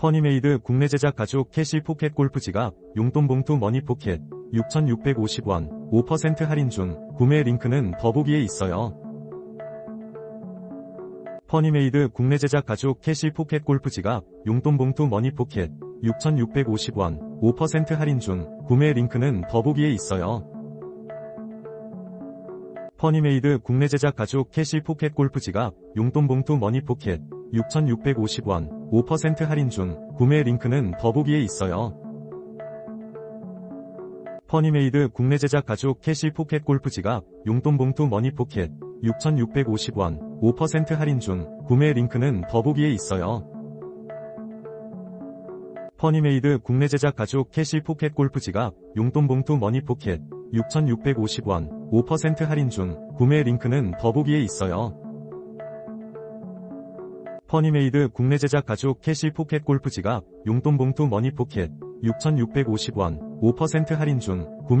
퍼니메이드 국내 제작 가죽 캐시 포켓 골프 지갑 용돈 봉투 머니 포켓 6,650원 5% 할인 중 구매 링크는 더보기에 있어요. 퍼니메이드 국내 제작 가죽 캐시 포켓 골프 지갑 용돈 봉투 머니 포켓 6,650원 5% 할인 중 구매 링크는 더보기에 있어요. 퍼니메이드 국내 제작 가죽 캐시 포켓 골프 지갑 용돈 봉투 머니 포켓 6,650원 5% 할인 중 구매 링크는 더보기에 있어요. 퍼니메이드 국내 제작 가죽 캐시 포켓 골프 지갑 용돈 봉투 머니 포켓 6,650원 5% 할인 중 구매 링크는 더보기에 있어요. 퍼니메이드 국내 제작 가죽 캐시 포켓 골프 지갑 용돈 봉투 머니 포켓 6,650원 5% 할인 중 구매 링크는 더보기에 있어요. 퍼니메이드 국내 제작 가죽 캐시 포켓 골프 지갑 용돈 봉투 머니 포켓 6,650원 5% 할인 중 구매